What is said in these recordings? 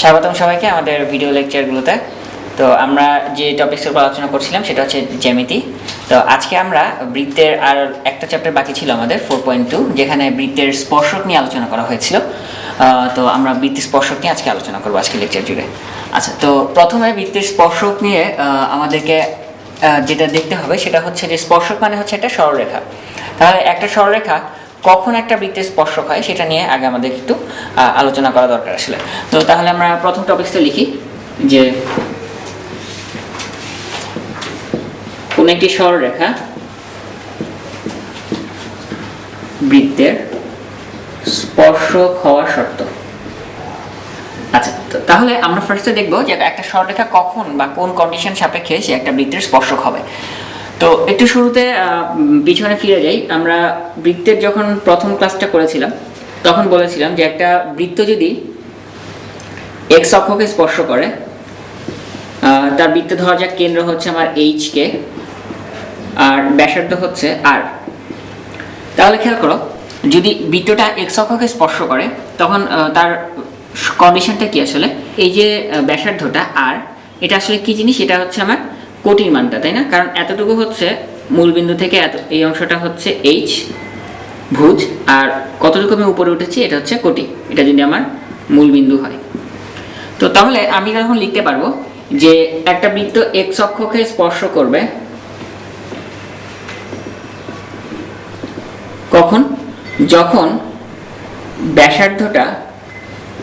স্বাগতম সবাইকে আমাদের ভিডিও লেকচারগুলোতে তো আমরা যে টপিক্সের উপর আলোচনা করছিলাম, সেটা হচ্ছে জ্যামিতি। তো আজকে আমরা বৃত্তের আর একটা চ্যাপ্টার বাকি ছিল আমাদের ফোর পয়েন্ট টু যেখানে বৃত্তের স্পর্শক নিয়ে আলোচনা করা হয়েছিল। তো আমরা বৃত্তের স্পর্শক নিয়ে আজকে আলোচনা করব আজকে লেকচার জুড়ে। আচ্ছা তো প্রথমে বৃত্তের স্পর্শক নিয়ে আমাদেরকে যেটা দেখতে হবে, সেটা হচ্ছে যে স্পর্শক মানে হচ্ছে একটা সরলরেখা। তাহলে একটা সরলরেখা কখন একটা বৃত্তের স্পর্শক হয় সেটা নিয়ে আগে আমাদের একটু আলোচনা করা দরকার আসলে। তো তাহলে আমরা প্রথম টপিকসটা লিখি, যে কোন একটি সরলরেখা বৃত্তের স্পর্শক হওয়ার শর্ত। আচ্ছা তাহলে আমরা ফার্স্টে দেখব যে একটা সরলরেখা কখন বা কোন কন্ডিশন সাপেক্ষে সে একটা বৃত্তের স্পর্শক হবে। তো একটু শুরুতে পিছনে ফিরে যাই। আমরা বৃত্তের যখন প্রথম ক্লাসটা করেছিলাম, তখন বলেছিলাম যে একটা বৃত্ত যদি এক্স অক্ষকে স্পর্শ করে তার বৃত্ত ধরা যাক কেন্দ্র হচ্ছে আমার এইচ কে আর ব্যাসার্ধ হচ্ছে আর তাহলে খেয়াল করো, যদি বৃত্তটা এক্স অক্ষকে স্পর্শ করে, তখন তার কন্ডিশনটা কি আসলে? এই যে ব্যাসার্ধটা আর এটা আসলে কি জিনিস? এটা হচ্ছে আমার কোটির মানটা, তাই না? কারণ এতটুকু হচ্ছে মূলবিন্দু থেকে এত, এই অংশটা হচ্ছে এইচ ভুজ, আর কতটুকু আমি উপরে উঠেছি এটা হচ্ছে কোটি, এটা যদি আমার মূলবিন্দু হয়। তো তাহলে আমি তখন লিখতে পারব যে একটা বৃত্ত এক্স অক্ষকে স্পর্শ করবে কখন? যখন ব্যাসার্ধটা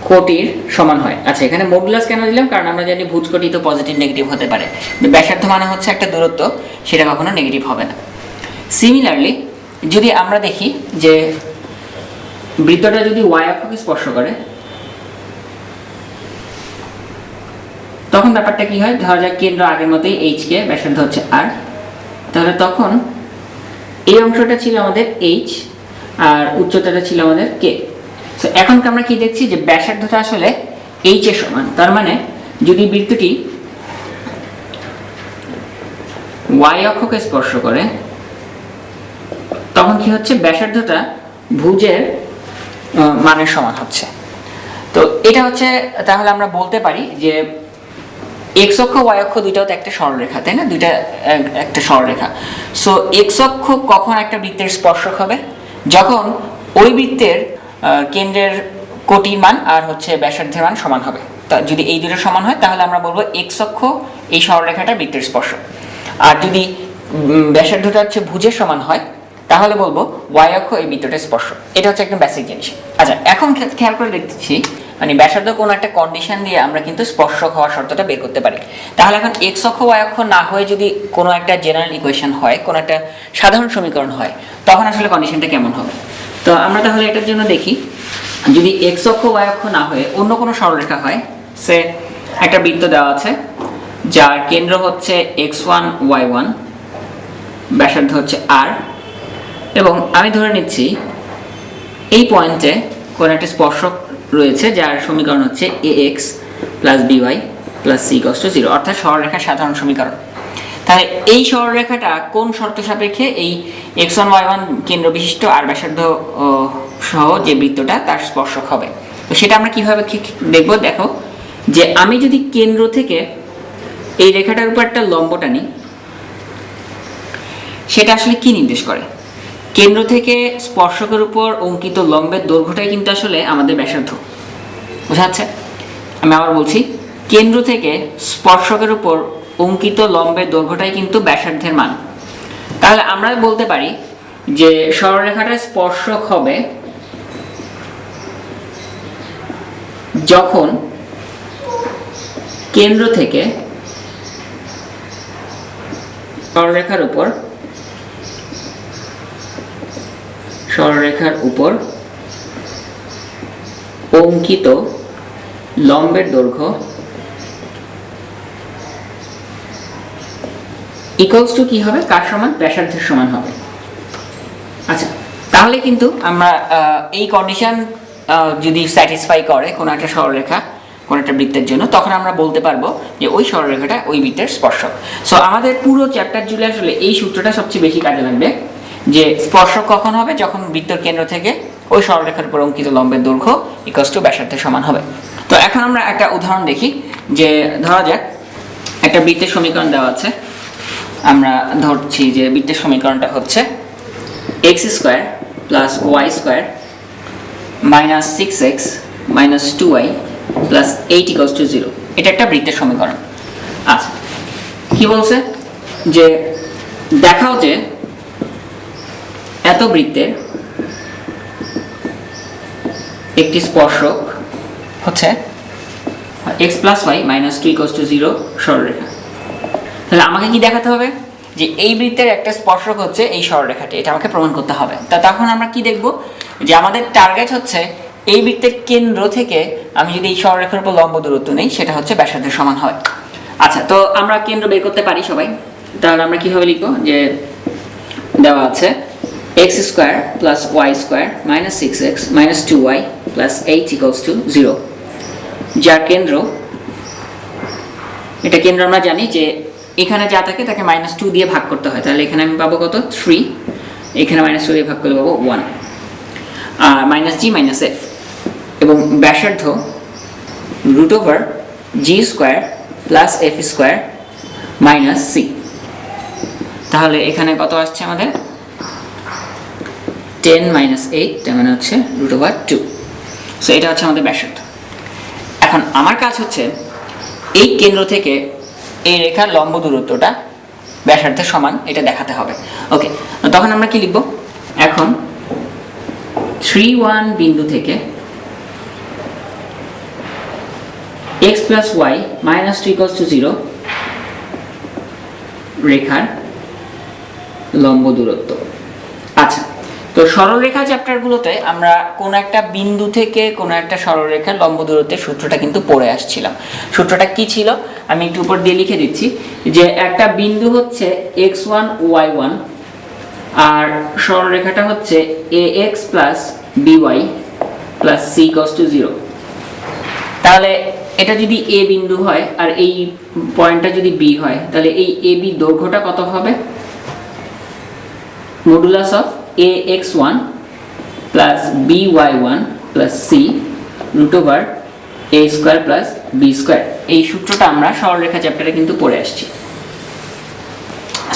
কোটির সমান হয়। আচ্ছা এখানে মডুলাস কেন দিলাম? কারণ আমরা জানি ভুজ কোটি তো পজিটিভ নেগেটিভ হতে পারে। ব্যাসার্ধ মানে হচ্ছে একটা দূরত্ব, সেটা কখনো নেগেটিভ হবে না। সিমিলারলি যদি আমরা দেখি যে বৃত্তটা যদি ওয়াই অক্ষকে স্পর্শ করে, তখন ব্যাপারটা কি হয়? ধরা যাক কেন্দ্র আগের মতোই এইচ কে, ব্যাসার্ধ হচ্ছে আর তাহলে তখন এই অংশটা ছিল আমাদের এইচ আর উচ্চতাটা ছিল আমাদের কে তো এখন আমরা কি দেখছি যে ব্যাসার্ধটা আসলে এইচ এর সমান। তার মানে যদি বৃত্তটি ওয়াই অক্ষকে স্পর্শ করে, তখন কি হচ্ছে? ব্যাসার্ধটা ভুজের মানের সমান হচ্ছে। তো এটা হচ্ছে, তাহলে আমরা বলতে পারি যে এক্স অক্ষ ওয়াই অক্ষ দুইটাও তো একটা সরলরেখা, তাই না? দুইটা এক- একটা সরলরেখা। সো এক্স অক্ষ কখন একটা বৃত্তের স্পর্শক হবে? যখন ওই বৃত্তের কেন্দ্রের কোটির মান আর হচ্ছে ব্যাসার্ধের মান সমান হবে। তা যদি এই দুটো সমান হয়, তাহলে আমরা বলব এক্স অক্ষ এই সরলরেখাটা বৃত্তের স্পর্শক আর যদি ব্যাসার্ধটা হচ্ছে ভুজের সমান হয়, তাহলে বলব ওয়াই অক্ষ এই বৃত্তটা স্পর্শ। এটা হচ্ছে একদম বেসিক জিনিস। আচ্ছা এখন খেয়াল করে দেখতেছি মানে ব্যাসার্ধ কোনো একটা কন্ডিশন দিয়ে আমরা কিন্তু স্পর্শক হওয়ার শর্তটা বের করতে পারি। তাহলে এখন এক্স অক্ষ ওয়াই অক্ষ না হয়ে যদি কোনো একটা জেনারেল ইকুয়েশন হয়, কোনো একটা সাধারণ সমীকরণ হয়, তখন আসলে কন্ডিশনটা কেমন হবে? তো আমরা তাহলে এটার জন্য দেখি। যদি এক্স অক্ষ ওয়াই অক্ষ না হয়ে অন্য কোনো সরলরেখা হয়, সে একটা বৃত্ত দেওয়া আছে, যার কেন্দ্র হচ্ছে এক্স ওয়ান ওয়াই ওয়ান ব্যাসার্ধ হচ্ছে আর এবং আমি ধরে নিচ্ছি এই পয়েন্টে কোন একটা স্পর্শক রয়েছে, যার সমীকরণ হচ্ছে a x plus b y plus c equals to zero অর্থাৎ সরলরেখার সাধারণ সমীকরণ। তাহলে এই সরলরেখাটা কোন শর্ত সাপেক্ষে এই এক্স ওয়ান, ওয়াই ওয়ান কেন্দ্র বিশিষ্ট আর ব্যাসার্ধ সহ যে বৃত্তটা তার স্পর্শক হবে? তো সেটা আমরা কীভাবে দেখব? দেখো, যে আমি যদি কেন্দ্র থেকে এই রেখাটার উপর একটা লম্ব টানি, সেটা আসলে কি নির্দেশ করে? কেন্দ্র থেকে স্পর্শকের উপর অঙ্কিত লম্বের দৈর্ঘ্যটাই কিন্তু আসলে আমাদের ব্যাসার্ধ। বোঝা যাচ্ছে? আমি আবার বলছি, কেন্দ্র থেকে স্পর্শকের উপর অঙ্কিত লম্বের দৈর্ঘ্যটাই কিন্তু ব্যাসার্ধের মান। তাহলে আমরা বলতে পারি যে সরলরেখাটা স্পর্শক হবে যখন কেন্দ্র থেকে সরলরেখার উপর সরলরেখার উপর অঙ্কিত লম্বের দৈর্ঘ্য ইকুয়ালস টু কি হবে? কার সমান? ব্যাসার্ধের সমান হবে। আচ্ছা তাহলে কিন্তু আমরা এই কন্ডিশন যদি স্যাটিসফাই করে কোনো একটা সরলরেখা, কোনো একটা বৃত্তের জন্য, তখন আমরা বলতে পারব যে ওই সরলরেখাটা ওই বৃত্তের স্পর্শক। সো আমাদের পুরো চ্যাপ্টার জুড়ে আসলে এই সূত্রটা সবচেয়ে বেশি কাজে লাগবে, যে স্পর্শক কখন হবে? যখন বৃত্তর কেন্দ্র থেকে ওই সরলরেখার উপর অঙ্কিত লম্বের দৈর্ঘ্য ইকস টু ব্যাসার্ধের সমান হবে। তো এখন আমরা একটা উদাহরণ দেখি, যে ধরা যাক, একটা বৃত্তের সমীকরণ দেওয়া আছে। আমরা ধরছি যে বৃত্তের সমীকরণটা হচ্ছে x square plus y square minus six x minus two y plus eight equals to zero এটা একটা বৃত্তের সমীকরণ। আচ্ছা কি বলছে? যে দেখাও যে এত বৃত্তের একটি স্পর্শক হচ্ছে x plus y minus two equals to zero সরলরেখা। তাহলে আমাকে কি দেখাতে হবে? যে এই বৃত্তের একটা স্পর্শক হচ্ছে এই সরলরেখাটি, এটা আমাকে প্রমাণ করতে হবে। তা তখন আমরা কি দেখব? যে আমাদের টার্গেট হচ্ছে এই বৃত্তের কেন্দ্র থেকে আমি যদি এই সরলরেখার উপর লম্ব দূরত্ব নেই, সেটা হচ্ছে ব্যাসার্ধের সমান হয় আচ্ছা তো আমরা কেন্দ্র বের করতে পারি সবাই। তাহলে আমরা কীভাবে লিখব? যে দেওয়া আছে x square plus y square minus six x minus two y plus eight equals to zero যার কেন্দ্র, এটা কেন্দ্র আমরা জানি যে এখানে যা থাকে তাকে মাইনাস টু দিয়ে ভাগ করতে হয়। তাহলে এখানে আমি পাবো কত? থ্রি এখানে মাইনাস টু দিয়ে ভাগ করলে পাবো ওয়ান আর মাইনাস জি মাইনাস এফ এবং ব্যাসার্ধ root over g square plus f square minus c তাহলে এখানে কত আসছে আমাদের? টেন মাইনাস এইট তার মানে হচ্ছে রুট ওভার টু সো এটা হচ্ছে আমাদের ব্যাসার্ধ। এখন আমার কাজ হচ্ছে, এই কেন্দ্র থেকে এই রেখার লম্ব দূরত্বটা ব্যাসার্ধের সমান, এটা দেখাতে হবে। ওকে তখন আমরা কি লিখব? এখন থ্রি ওয়ান বিন্দু থেকে x plus y minus two equals to zero রেখার লম্ব দূরত্ব। তো সরলরেখা চ্যাপ্টারগুলোতে আমরা কোনো একটা বিন্দু থেকে কোনো একটা সরলরেখার লম্ব দূরত্বের সূত্রটা কিন্তু পড়ে আসছিলাম। সূত্রটা কি ছিল? আমি একটু উপর দিয়ে লিখে দিচ্ছি যে একটা বিন্দু হচ্ছে এক্স ওয়ান, ওয়াই ওয়ান আর সরলরেখাটা হচ্ছে a x plus b y plus c equals to zero. তাহলে এটা যদি এ বিন্দু হয় আর এই পয়েন্টটা যদি বি হয়, তাহলে এই এ বি দৈর্ঘ্যটা কত হবে? Modulus of a x one plus b y one plus c root over a square plus b square এই সূত্রটা আমরা সরলরেখা চ্যাপ্টারে কিন্তু পড়ে আসছি।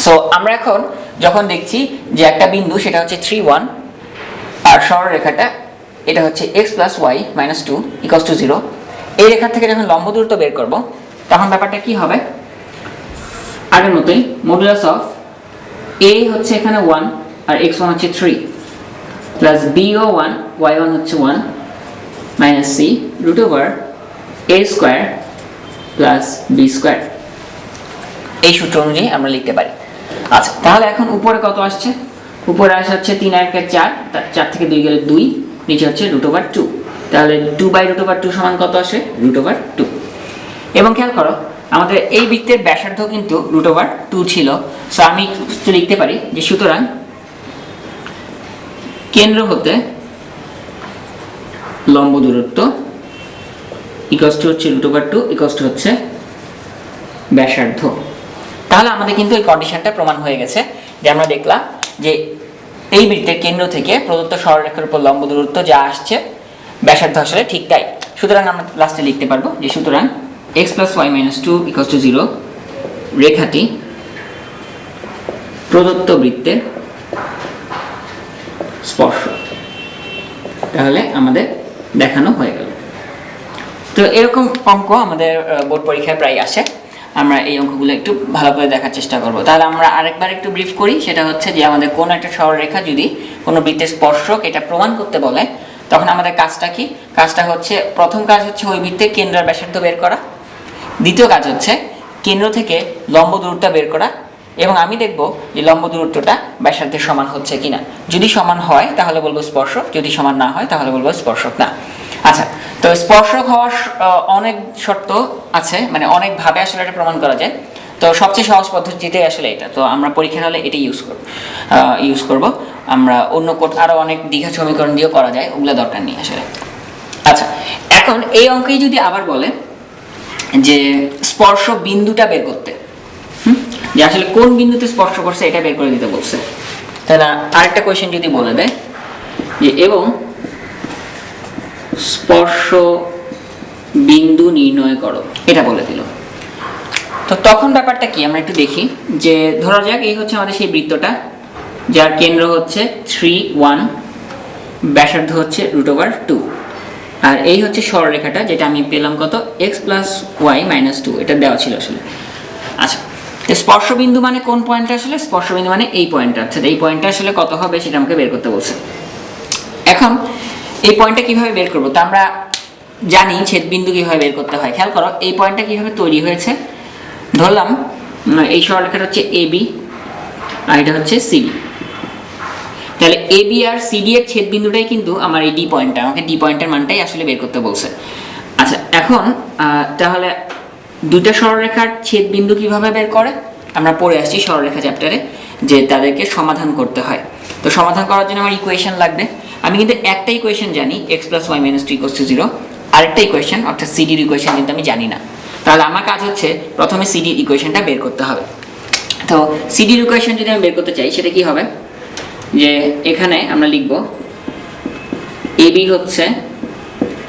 সো আমরা এখন যখন দেখছি যে একটা বিন্দু, সেটা হচ্ছে থ্রি ওয়ান আর সরলরেখাটা, এটা হচ্ছে x plus y minus two equals to zero এই রেখা থেকে যখন লম্ব দূরত্ব বের করব, তখন ব্যাপারটা কি হবে? আগের মতোই মডুলাস অফ এ হচ্ছে এখানে ওয়ান আর এক্স ওয়ান হচ্ছে three plus b one y one হচ্ছে one minus c root over a square plus b square এই সূত্র অনুযায়ী আমরা লিখতে পারি। আচ্ছা তাহলে এখন উপরে কত আসছে? উপরে আসা হচ্ছে তিন একের চার চার থেকে দুই গেলে দুই, নিচে হচ্ছে রুট ওভার টু তাহলে two by root over two সমান কত আসে? রুট ওভার টু এবং খেয়াল করো, আমাদের এই বৃত্তের ব্যাসার্ধ কিন্তু রুট ওভার টু ছিল। সো আমি লিখতে পারি যে সুতরাং কেন্দ্র হতে লম্ব দূরত্ব ইকস টু হচ্ছে root over two equals to হচ্ছে ব্যাসার্ধ। তাহলে আমাদের কিন্তু এই কন্ডিশনটা প্রমাণ হয়ে গেছে যে আমরা দেখলাম যে এই বৃত্তের কেন্দ্র থেকে প্রদত্ত সরলরেখার উপর লম্ব দূরত্ব যা আসছে, ব্যাসার্ধ আসলে ঠিক তাই। সুতরাং আমরা লাস্টে লিখতে পারব যে সুতরাং x plus y minus two equals to zero রেখাটি প্রদত্ত বৃত্তের স্পর্শ। তাহলে আমাদের দেখানো হয়ে গেল। তো এরকম অঙ্ক আমাদের বোর্ড পরীক্ষায় প্রায় আসে। আমরা এই অঙ্কগুলো একটু ভালো করে দেখার চেষ্টা করব। তাহলে আমরা আরেকবার একটু ব্রিফ করি। সেটা হচ্ছে যে আমাদের কোন একটা সরলরেখা যদি কোনো বৃত্তের স্পর্শক এটা প্রমাণ করতে বলে, তখন আমাদের কাজটা কি? কাজটা হচ্ছে, প্রথম কাজ হচ্ছে ওই বৃত্তের কেন্দ্রের ব্যাসার্ধ বের করা। দ্বিতীয় কাজ হচ্ছে, কেন্দ্র থেকে লম্ব দূরত্ব বের করা। এবং আমি দেখব যে লম্ব দূরত্বটা ব্যাসার্ধের সমান হচ্ছে কিনা। যদি সমান হয়, তাহলে বলব স্পর্শক। যদি সমান না হয়, তাহলে বলব স্পর্শক না। আচ্ছা তো স্পর্শক হওয়ার অনেক শর্ত আছে মানে অনেকভাবে আসলে এটা প্রমাণ করা যায়। তো সবচেয়ে সহজ পদ্ধতিতে আসলে এটা। তো আমরা পরীক্ষার হলে এটাই ইউজ করব ইউজ করব। আমরা অন্য কোট আরও অনেক দীঘা সমীকরণ দিয়েও করা যায়, ওগুলো দরকার নেই আসলে। আচ্ছা এখন এই অঙ্কেই যদি আবার বলে যে স্পর্শ বিন্দুটা বের করতে? যে আসলে কোন বিন্দুতে স্পর্শ করছে এটা বের করে দিতে বলছে। তাহলে আরেকটা কোয়েশ্চেন যদি বলে দেয় যে এবং স্পর্শ বিন্দু নির্ণয় করো, এটা বলে দিল। তো তখন ব্যাপারটা কি? আমরা একটু দেখি। যে ধরা যাক, এই হচ্ছে আমাদের সেই বৃত্তটা, যার কেন্দ্র হচ্ছে থ্রি ওয়ান ব্যাসার্ধ হচ্ছে রুট ওভার টু আর এই হচ্ছে সরলরেখাটা, যেটা আমি পেলাম কত? X plus y minus two এটা দেওয়া ছিল আসলে। আচ্ছা স্পর্শবিন্দু মানে কোন পয়েন্টটা আসলে? স্পর্শবিন্দু মানে এই পয়েন্টটা অর্থাৎ এই পয়েন্টটা আসলে কত হবে সেটা আমাকে বের করতে বলছে। এখন, এই পয়েন্টটা কীভাবে বের করব? তা আমরা জানি ছেদবিন্দু কীভাবে বের করতে হয়। খেয়াল করো, এই পয়েন্টটা কীভাবে তৈরি হয়েছে? ধরলাম এই সরলরেখাটা হচ্ছে এ বি আর এটা হচ্ছে সিডি তাহলে এ বি আর সিডি এর ছেদবিন্দুটাই কিন্তু আমার এই ডি পয়েন্টটা আমাকে ডি পয়েন্টের মানটাই আসলে বের করতে বলছে। আচ্ছা এখন তাহলে দুইটা সরলরেখার ছেদ বিন্দু কীভাবে বের করে? আমরা পড়ে আসছি সরলরেখা চ্যাপ্টারে যে তাদেরকে সমাধান করতে হয়। তো সমাধান করার জন্য আমার ইকুয়েশন লাগবে। আমি কিন্তু একটা ইকুয়েশন জানি x plus y minus two equals to zero আরেকটা ইকুয়েশন অর্থাৎ সিডির ইকুয়েশন কিন্তু আমি জানি না। তাহলে আমার কাজ হচ্ছে প্রথমে সিডির ইকুয়েশনটা বের করতে হবে। তো সিডির ইকুয়েশন যদি আমি বের করতে চাই, সেটা কি হবে? যে এখানে আমরা লিখব এ বি হচ্ছে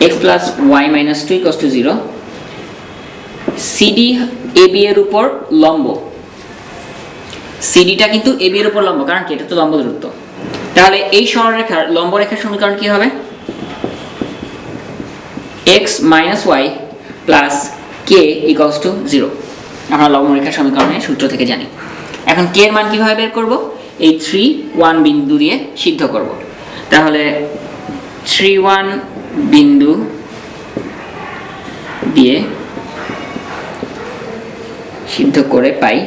x plus y minus two equals to zero CD a b এর উপর লম্ব। সিডিটা কিন্তু এ বি এর উপর লম্ব, কারণ কি? এটা তো লম্ব দূরত্ব। তাহলে এই সরলরেখার লম্ব রেখার সমীকরণ কি হবে? X minus y plus k equals to zero আমরা লম্ব রেখার সমীকরণের সূত্র থেকে জানি। এখন কে এর মান কীভাবে বের করব? এই থ্রি ওয়ান বিন্দু দিয়ে সিদ্ধ করব। তাহলে থ্রি ওয়ান বিন্দু দিয়ে সিদ্ধ করে পাই।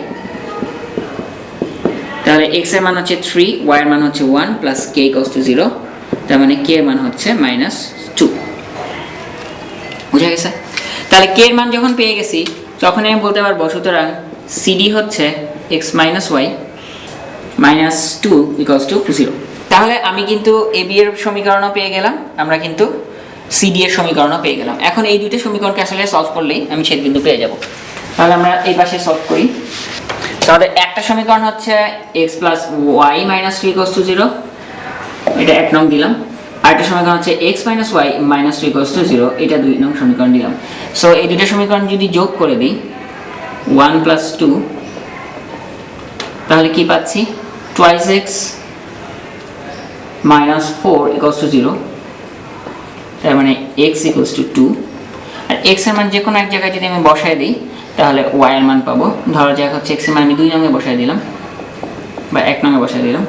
তাহলে এক্সের মান হচ্ছে থ্রি ওয়াই এর মান হচ্ছে one plus k equals to zero তার মানে কে এর মান হচ্ছে মাইনাস টু বুঝা গেছে? তাহলে কে এর মান যখন পেয়ে গেছি তখন আমি বলতে পারব, সুতরাং সিডি হচ্ছে x minus y minus two equals to zero তাহলে আমি কিন্তু এ বি এর সমীকরণও পেয়ে গেলাম, আমরা কিন্তু সিডি এর সমীকরণও পেয়ে গেলাম। এখন এই দুইটা সমীকরণকে আসলে সলভ করলেই আমি ছেদ পেয়ে যাব। তাহলে আমরা এই পাশে সলভ করি। তাহলে একটা সমীকরণ হচ্ছে x plus y minus two equals to zero এটা এক নং দিলাম। আরেকটা সমীকরণ হচ্ছে x minus y minus two equals to zero এটা দুই নং সমীকরণ দিলাম। সো এই দুইটা সমীকরণ যদি যোগ করে দিই ওয়ান প্লাস টু তাহলে কি পাচ্ছি? Twice x minus four equals to zero তার মানে এক্স ইকলস টু টু আর এক্সের মান যে কোনো এক জায়গায় যদি আমি বসায় দিই তাহলে ওয়াই এর মান পাবো। ধরা যাক হচ্ছে এক্সের মান আমি দুই নঙে বসায় দিলাম বা এক নঙে বসায় দিলাম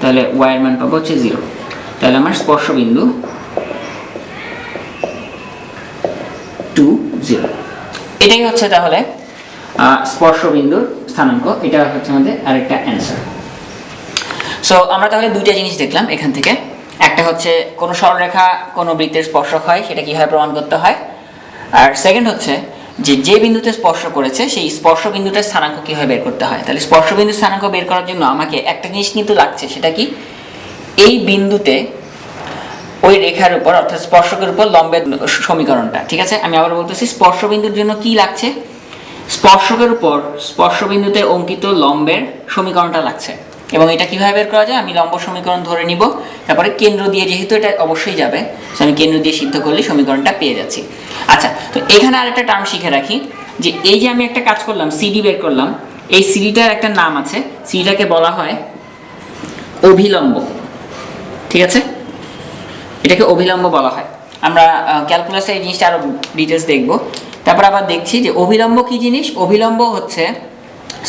তাহলে ওয়াই এর মান পাবো হচ্ছে জিরো তাহলে আমার স্পর্শ বিন্দু টু জিরো এটাই হচ্ছে তাহলে আহ, স্পর্শবিন্দুর স্থানাঙ্ক। এটা হচ্ছে আমাদের আরেকটা অ্যান্সার সো আমরা তাহলে দুইটা জিনিস দেখলাম এখান থেকে। একটা হচ্ছে কোনো সরলরেখা কোনো বৃত্তের স্পর্শক হয় সেটা কীভাবে প্রমাণ করতে হয়? আর সেকেন্ড হচ্ছে যে যে বিন্দুতে স্পর্শ করেছে, সেই স্পর্শ বিন্দুটার স্থানাঙ্ক কীভাবে বের করতে হয়? তাহলে স্পর্শ বিন্দুর স্থানাঙ্ক বের করার জন্য আমাকে একটা জিনিস কিন্তু লাগছে, সেটা কি? এই বিন্দুতে ওই রেখার উপর, অর্থাৎ স্পর্শকের উপর লম্বের সমীকরণটা, ঠিক আছে? আমি আবার বলতেছি, স্পর্শবিন্দুর জন্য কি লাগছে? স্পর্শকের উপর স্পর্শবিন্দুতে অঙ্কিত লম্বের সমীকরণটা লাগছে। এবং এটা কীভাবে বের করা যায়? আমি লম্ব সমীকরণ ধরে নিব। তারপরে কেন্দ্র দিয়ে, যেহেতু এটা অবশ্যই যাবে আমি কেন্দ্র দিয়ে সিদ্ধ করলে সমীকরণটা পেয়ে যাচ্ছি। আচ্ছা তো এখানে আরেকটা টার্ম শিখে রাখি, যে এই যে আমি একটা কাজ করলাম সিডি বের করলাম, এই সিডিটার একটা নাম আছে সিডিটাকে বলা হয় অভিলম্ব। ঠিক আছে? এটাকে অভিলম্ব বলা হয়। আমরা ক্যালকুলাসে এই জিনিসটা আরও ডিটেলস দেখব। তারপর আবার দেখছি যে অভিলম্ব কি জিনিস? অভিলম্ব হচ্ছে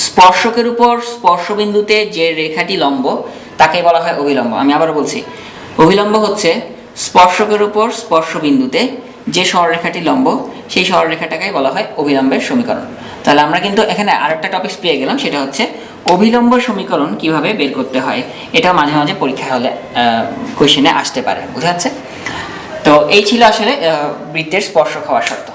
স্পর্শকের উপর স্পর্শবিন্দুতে যে রেখাটি লম্ব, তাকে বলা হয় অভিলম্ব। আমি আবার বলছি, অভিলম্ব হচ্ছে স্পর্শকের উপর স্পর্শবিন্দুতে যে সরলরেখাটি লম্ব, সেই সরলরেখাটাকেই বলা হয় অভিলম্বের সমীকরণ। তাহলে আমরা কিন্তু এখানে আরেকটা টপিক পেয়ে গেলাম, সেটা হচ্ছে অভিলম্ব সমীকরণ কীভাবে বের করতে হয়? এটা মাঝে মাঝে পরীক্ষা হলে কোয়েশনে আসতে পারে, বুঝা যাচ্ছে? তো এই ছিল আসলে বৃত্তের স্পর্শ হওয়ার শর্ত।